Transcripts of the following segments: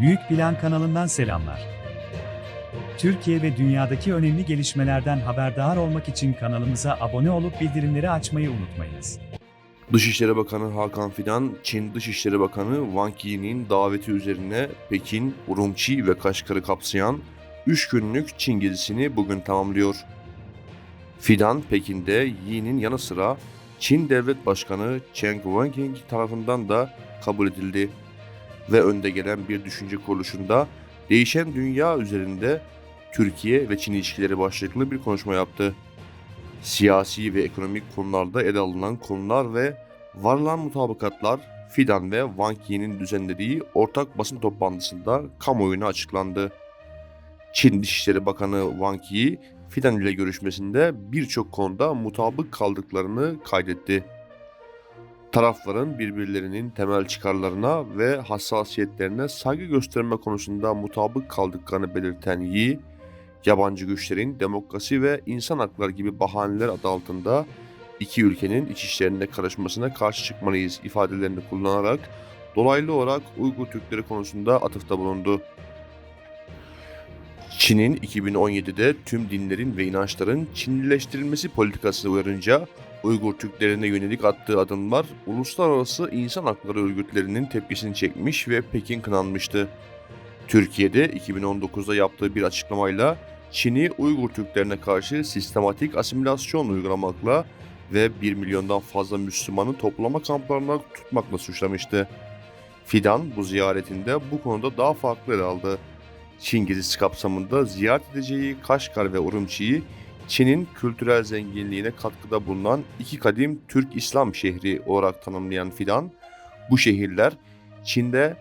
Büyük Plan kanalından selamlar. Türkiye ve dünyadaki önemli gelişmelerden haberdar olmak için kanalımıza abone olup bildirimleri açmayı unutmayınız. Dışişleri Bakanı Hakan Fidan, Çin Dışişleri Bakanı Wang Yi'nin daveti üzerine Pekin, Urumçi ve Kaşgar'ı kapsayan 3 günlük Çin gezisini bugün tamamlıyor. Fidan, Pekin'de Yi'nin yanı sıra Çin Devlet Başkanı Cheng Wanqing tarafından da kabul edildi ve önde gelen bir düşünce kuruluşunda değişen dünya üzerinde Türkiye ve Çin ilişkileri başlıklı bir konuşma yaptı siyasi ve ekonomik konularda ele alınan konular ve varılan mutabakatlar Fidan ve Wang Yi'nin düzenlediği ortak basın toplantısında kamuoyuna açıklandı. Çin Dışişleri Bakanı Wang Yi, Fidan ile görüşmesinde birçok konuda mutabık kaldıklarını kaydetti. Tarafların birbirlerinin temel çıkarlarına ve hassasiyetlerine saygı gösterme konusunda mutabık kaldıklarını belirten Yi, yabancı güçlerin demokrasi ve insan hakları gibi bahaneler adı altında iki ülkenin iç işlerine karışmasına karşı çıkmalıyız ifadelerini kullanarak dolaylı olarak Uygur Türkleri konusunda atıfta bulundu. Çin'in 2017'de tüm dinlerin ve inançların Çinlileştirilmesi politikası uyarınca Uygur Türklerine yönelik attığı adımlar uluslararası insan hakları örgütlerinin tepkisini çekmiş ve Pekin kınanmıştı. Türkiye'de 2019'da yaptığı bir açıklamayla Çin'i Uygur Türklerine karşı sistematik asimilasyon uygulamakla ve 1 milyondan fazla Müslümanı toplama kamplarına tutmakla suçlamıştı. Fidan bu ziyaretinde bu konuda daha farklı ele aldı. Çin gezisi kapsamında ziyaret edeceği Kaşgar ve Urumçi'yi Çin'in kültürel zenginliğine katkıda bulunan iki kadim Türk İslam şehri olarak tanımlayan Fidan, bu şehirler Çin'de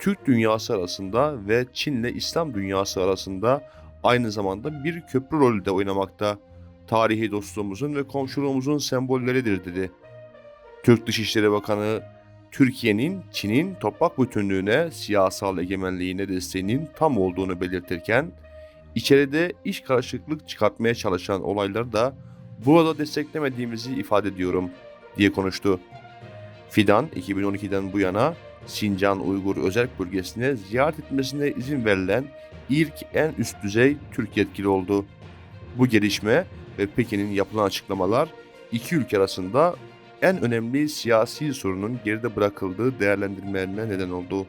Türk dünyası arasında ve Çin'le İslam dünyası arasında aynı zamanda bir köprü rolü de oynamakta. Tarihi dostluğumuzun ve komşuluğumuzun sembolleridir dedi. Türk Dışişleri Bakanı Türkiye'nin Çin'in toprak bütünlüğüne, siyasal egemenliğine desteğinin tam olduğunu belirtirken, içeride iş karışıklık çıkartmaya çalışan olayları da burada desteklemediğimizi ifade ediyorum diye konuştu. Fidan 2012'den bu yana Sincan Uygur Özel Bölgesi'ne ziyaret etmesine izin verilen ilk en üst düzey Türk yetkili oldu. Bu gelişme ve Pekin'in yapılan açıklamalar iki ülke arasında en önemli siyasi sorunun geride bırakıldığı değerlendirmelerine neden oldu.